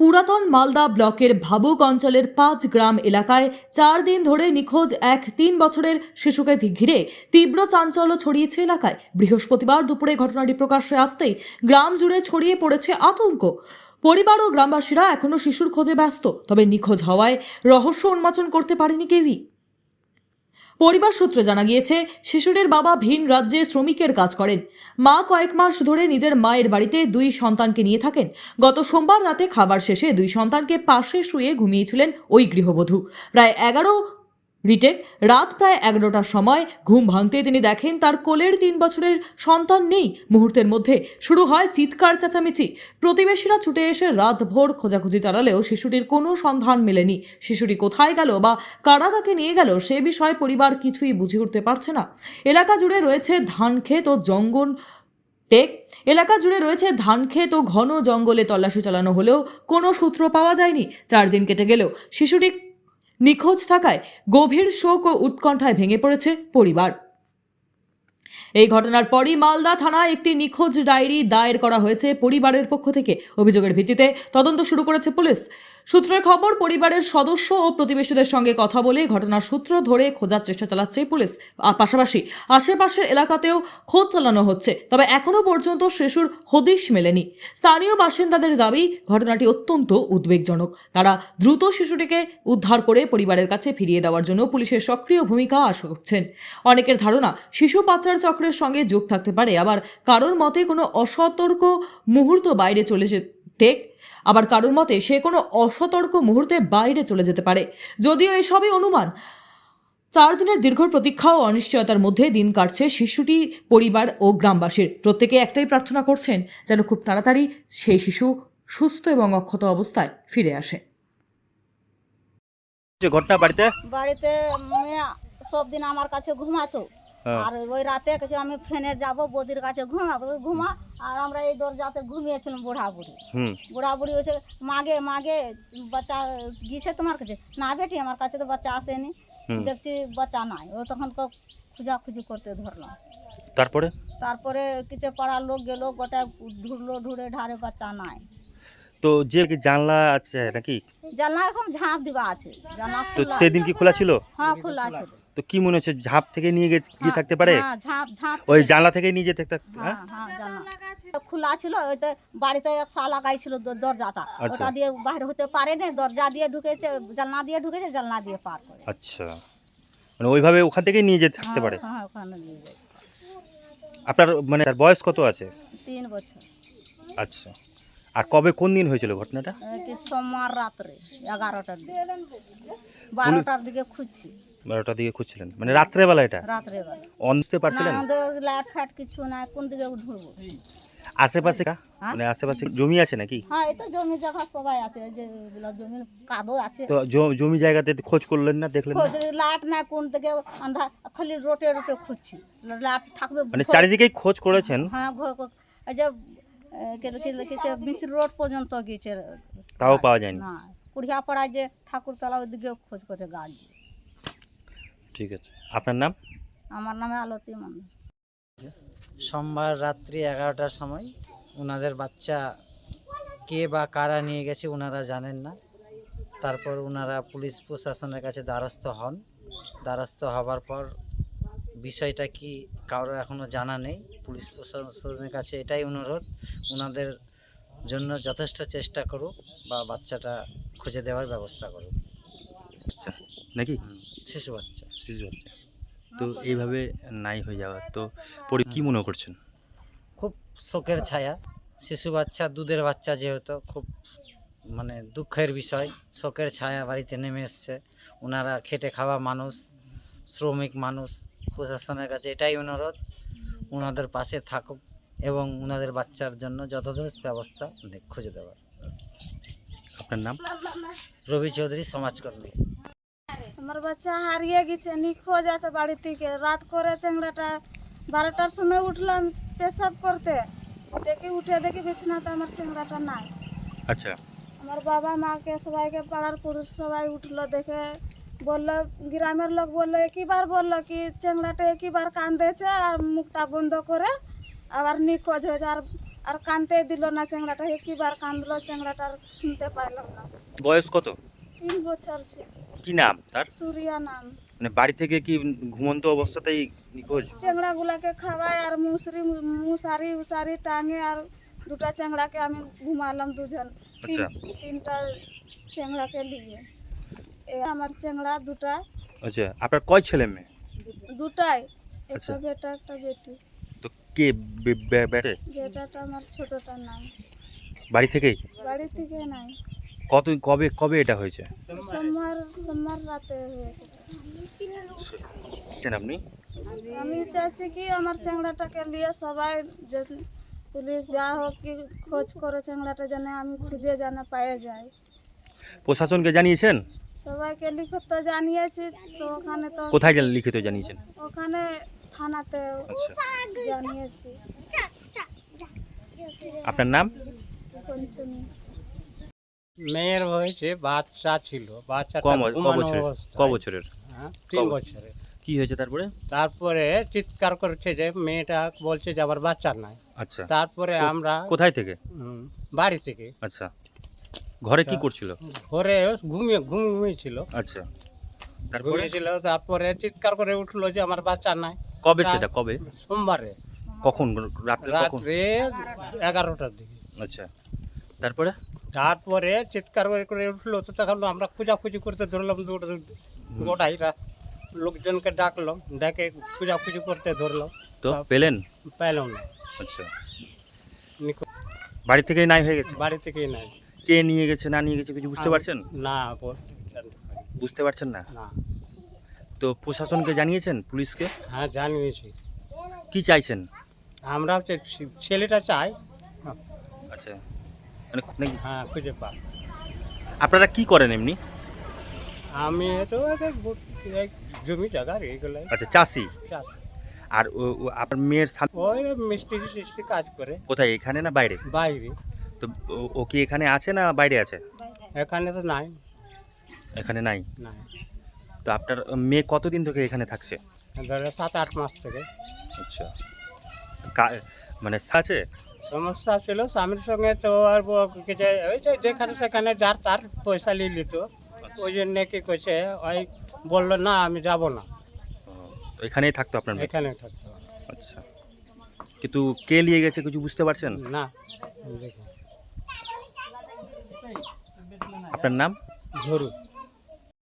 পুরাতন মালদা ব্লকের ভাবুক অঞ্চলের পাঁচ গ্রাম এলাকায় চার দিন ধরে নিখোঁজ এক তিন বছরের শিশুকে ঘিরে তীব্র চাঞ্চল্য ছড়িয়েছে এলাকায়। বৃহস্পতিবার দুপুরে ঘটনাটি প্রকাশ্যে আসতেই গ্রাম জুড়ে ছড়িয়ে পড়েছে আতঙ্ক। পরিবার ও গ্রামবাসীরা এখনও শিশুর খোঁজে ব্যস্ত, তবে নিখোঁজ হওয়ায় রহস্য উন্মোচন করতে পারেনি কেউই। পরিবার সূত্রে জানা গিয়েছে, শিশুটির বাবা ভিন রাজ্যে শ্রমিকের কাজ করেন। মা কয়েক মাস ধরে নিজের মায়ের বাড়িতে দুই সন্তানকে নিয়ে থাকেন। গত সোমবার রাতে খাবার শেষে দুই সন্তানকে পাশে শুয়ে ঘুমিয়েছিলেন ওই গৃহবধূ। প্রায় এগারো রিটেক রাত প্রায় এগারোটার সময় ঘুম ভাঙতে তিনি দেখেন তার কোলের তিন বছরের সন্তান নেই। মুহূর্তের মধ্যে শুরু হয় চিৎকার চেঁচামেচি। প্রতিবেশীরা ছুটে এসে রাতভর খোঁজাখুঁজি চালালেও শিশুটির কোনো সন্ধান মেলেনি। শিশুটি কোথায় গেল বা কারা তাকে নিয়ে গেল সে বিষয়ে পরিবার কিছুই বুঝে উঠতে পারছে না। এলাকা জুড়ে রয়েছে ধান ক্ষেত ও জঙ্গল টেক। এলাকা জুড়ে রয়েছে ধান ক্ষেত ও ঘন জঙ্গলে তল্লাশি চালানো হলেও কোনো সূত্র পাওয়া যায়নি। চার দিন কেটে গেলেও শিশুটি নিখোঁজ থাকায় গভীর শোক ও উৎকণ্ঠায় ভেঙে পড়েছে পরিবার। এই ঘটনার পরই মালদা থানায় একটি নিখোঁজ ডায়েরি দায়ের করা হয়েছে পরিবারের পক্ষ থেকে। অভিযোগের ভিত্তিতে তদন্ত শুরু করেছে পুলিশ। সূত্রের খবর, পরিবারের সদস্য ও প্রতিবেশীদের সঙ্গে কথা বলে ঘটনার সূত্র ধরে খোঁজার চেষ্টা চালাচ্ছে পুলিশ। পাশাপাশি আশেপাশের এলাকাতেও খোঁজ চালানো হচ্ছে, তবে এখনও পর্যন্ত শিশুর হদিশ মেলেনি। স্থানীয় বাসিন্দাদের দাবি, ঘটনাটি অত্যন্ত উদ্বেগজনক। তারা দ্রুত শিশুটিকে উদ্ধার করে পরিবারের কাছে ফিরিয়ে দেওয়ার জন্য পুলিশের সক্রিয় ভূমিকা আশা করছেন। অনেকের ধারণা, শিশু পাচার চক্রের সঙ্গে যোগ থাকতে পারে। আবার কারোর মতে কোনো অসতর্ক মুহূর্ত বাইরে চলে যেতে আবার কারোর মতে সে কোনো অসতর্ক মুহূর্তে বাইরে চলে যেতে পারে। যদিও এসবই অনুমান চার দিনের দীর্ঘ প্রতীক্ষা ও অনিশ্চয়তার মধ্যে দিন কাটছে শিশুটি পরিবার ও গ্রামবাসীর। প্রত্যেকে একটাই প্রার্থনা করছেন যেন খুব তাড়াতাড়ি সেই শিশু সুস্থ এবং অক্ষত অবস্থায় ফিরে আসে। ঘটনা বাড়িতে? বাড়িতে মেয়ে সব দিন আমার কাছে ঘুমাতো। আর ওই রাতে কাছে আমি ফেনে যাব বদির কাছে ঘুমাবো ঘুমা। আর আমরা এই দরজাতে ঘুমিয়েছিলাম বুড়া বুড়ি বুড়া বুড়ি হয়েছে মাগে মাগে বাচ্চা গিয়েছে তোমার কাছে? না বেটি আমার কাছে তো বাচ্চা আসেনি। দেখছি বাচ্চা নাই। ও তখন তো খুঁজাখুঁজি করতে ধরলাম তারপরে? তারপরে কিছু পাড়ার লোক গেল গোটা ঢুরলো ঢুরে ঢারে বাচ্চা নাই। তো যে কি জানলা আছে নাকি? জানলা এখন ঝাঁপ দিবা আছে। জানলা তো সেদিন কি খোলা ছিল? হ্যাঁ খোলা আছে তো কি মনে হচ্ছে ঝাঁপ থেকে নিয়ে গিয়ে থাকতে পারে? হ্যাঁ ঝাঁপ ঝাঁপ ওই জানলা থেকে নিয়ে যেতে হ্যাঁ হ্যাঁ? খোলা ছিল ওইতে বাড়িতে এক সা লাগাইছিল দরজাটা। আচ্ছা। ওটা দিয়ে বাইরে হতে পারে না দরজা দিয়ে ঢুকেছে জানলা দিয়ে ঢুকেছে জানলা দিয়ে পার করে। আচ্ছা। মানে ওইভাবে ওখান থেকে নিয়ে যেতে থাকতে পারে? হ্যাঁ ওখানে দিয়ে যায়। আপনার মানে তার বয়স কত আছে? তিন বছর। আচ্ছা। আর কবে কোন দিন হয়েছিল ঘটনাটা? কি সোমবার রাত্রে এগারোটার দিকে। বারোটার দিকে খুঁজছি। বারোটার দিকে খুঁজছিলেন? মানে রাত্রেবেলা এটা? রাত্রে বেলা অন বুঝতে পারছিলেন? লাইট ফাট কিছু নাই কোন দিকে ঢুকবো আশেপাশে কা- মানে আশেপাশে জমি আছে নাকি? হ্যাঁ তো জমি জায়গা সবাই আছে যে জমি কাদো আছে। তো জমি জায়গাতে খোঁজ করলেন না দেখলেন না? লাইট নাই কোন দিকে আন্ধা খালি রোটে রোটে খুঁজছি। লাইট থাকবে মানে চারিদিকেই খোঁজ করেছেন? হ্যাঁ যে মিশ্র রোড পর্যন্ত গিয়েছে। তাও পাওয়া যায়নি। না কুড়িয়া পাড়ায় যে ঠাকুরতলা ওইদিকে খোঁজ করছে গাড়ি। ঠিক আছে। আপনার নাম? আমার নামে আলতি মন্দির সোমবার রাত্রি এগারোটার সময় ওনাদের বাচ্চা কে বা কারা নিয়ে গেছে ওনারা জানেন না। তারপর ওনারা পুলিশ প্রশাসনের কাছে দ্বারস্থ হন। দ্বারস্থ হবার পর বিষয়টা কি কারও এখনও জানা নেই। পুলিশ প্রশাসনের কাছে এটাই অনুরোধ ওনাদের জন্য যথেষ্ট চেষ্টা করুক বা বাচ্চাটা খুঁজে দেওয়ার ব্যবস্থা করুক। আচ্ছা। নাকি? শিশু বাচ্চা। শিশু বাচ্চা। তো এইভাবে নাই হয়ে যাওয়া তো পরে কি মনে করছেন? খুব শোকের ছায়া। শিশু বাচ্চা দুধের বাচ্চা যেহেতু খুব মানে দুঃখের বিষয়। শোকের ছায়া বাড়িতে নেমে এসছে। ওনারা খেটে খাওয়া মানুষ শ্রমিক মানুষ প্রশাসনের কাছে এটাই অনুরোধ। ওনাদের পাশে থাকুক এবং ওনাদের বাচ্চার জন্য যথাযথ ব্যবস্থা খুঁজে দেওয়ার। আপনার নাম? রবি চৌধুরী সমাজকর্মী। আমার বাচ্চা হারিয়ে গেছে নিখোঁজ আছে বাড়ি থেকে রাত করে চেংড়াটা বারোটার সময় উঠলাম পেশাব করতে দেখি উঠে দেখি বিছানাতে আমার চেংড়াটা নাই আচ্ছা আমার বাবা মাকে সবাইকে পাড়ার পুরুষ সবাই উঠল দেখে বলল গ্রামের লোক বলল একইবার বলল কি চেংড়াটা একইবার কান্দেছে আর মুখটা বন্ধ করে আবার নিখোঁজ হয়েছে আর আর কানতে দিল না চ্যাংড়াটা একবার কান্দলো চ্যাংড়াটা আর শুনতে পাইলাম না বয়স কত তিন বছর কি নাম তার? সুরিয়া নাম। মানে বাড়ি থেকে কি ঘুমন্ত অবস্থাতেই নিখোঁজ? চ্যাংড়াগুলাকে খাওয়াই আর মুসরি মুসারি উসারি টাঙে আর দুটা চ্যাংড়াকে আমি ঘুমালাম দুজন। আচ্ছা। তিনটা চ্যাংড়াকে নিয়ে। এ আমার চ্যাংড়া দুটা। আচ্ছা আপনার কয় ছেলে মেয়ে? দুটাই। আচ্ছা। একটা বেটা একটা বেটি। তো কে বেটে? বেটাটা আমার ছোটটার নাম। বাড়ি থেকেই? বাড়ি থেকে নাই। কত কবে কবে এটা হয়েছে? সোমবার সোমবার রাতে হয়েছে। আপনি? আমি চাইছি কি আমার চ্যাংড়াটাকে নিয়ে সবাই যে পুলিশ যা হোক কি খোঁজ করে চ্যাংড়াটা জানে আমি খুঁজে জানে পায়ে যাই। প্রশাসনকে জানিয়েছেন? সবাইকে লিখিত তো জানিয়েছি তো ওখানে তো কোথায় লিখিত জানিয়েছেন? ওখানে থানাতে আচ্ছা। জানিয়েছি। আপনার নাম? পঞ্চমী। মেয়ের হয়েছে বাচ্চা ছিল বাচ্চাটা কম ক বছরের? বছরের? হ্যাঁ, তিন কি হয়েছে তারপরে? তারপরে চিৎকার করছে যে মেয়েটা বলছে যে আমার বাচ্চা নাই। আচ্ছা। তারপরে আমরা কোথায় থেকে? বাড়ি থেকে। আচ্ছা। ঘরে কি করছিল? ঘরে ঘুমিয়ে ঘুমিয়েছিল। আচ্ছা। তারপরে? ঘুমিয়েছিল তারপরে চিৎকার করে উঠল যে আমার বাচ্চা নাই। কবে সেটা? কবে? সোমবারে। কখন? রাত্রে কখন? রাত্রে এগারোটার দিকে। আচ্ছা। তারপরে? তারপরে চিৎকার করে করে উঠল তো তখন আমরা খোঁজাখুঁজি করতে ধরলাম দৌড় গোটাই রা- লোকজনকে ডাকলাম ডেকে খোঁজাখুঁজি করতে ধরলাম। তো পেলেন? পেলাম না। আচ্ছা। বাড়ি থেকেই নাই হয়ে গেছে? বাড়ি থেকেই নাই। কে নিয়ে গেছে না নিয়ে গেছে কিছু বুঝতে পারছেন? না বুঝতে পারছেন না? না। তো প্রশাসনকে জানিয়েছেন পুলিশকে? হ্যাঁ জানিয়েছি। কি চাইছেন? আমরা হচ্ছে ছেলেটা চাই। আচ্ছা। মানে নাকি- হ্যাঁ খুঁজে পা আপনারা কি করেন এমনি? আমি তো জমি জায়গার এইগুলাই। আচ্ছা চাষি? আর আপনার মেয়ের ওই মিস্ত্রি টিস্ত্রি কাজ করে। কোথায় এখানে না বাইরে? বাইরে। তো ও- কি এখানে আছে না বাইরে আছে? এখানে তো নাই। এখানে নাই? তো আপনার মেয়ে কতদিন থেকে এখানে থাকছে? ধরো সাত আট মাস থেকে। আচ্ছা। মানে আছে সমস্যা ছিল স্বামীর সঙ্গে তো আর ওই যে যেখানে সেখানে যার তার পয়সা নিয়ে নিত ওই জন্য কি করছে ওই বলল না আমি যাব না। এখানেই থাকতো আপনার মেয়ে? এখানে থাকতে। আচ্ছা। কিন্তু কে নিয়ে গেছে কিছু বুঝতে পারছেন? না দেখুন আপনার নাম? ঝরু।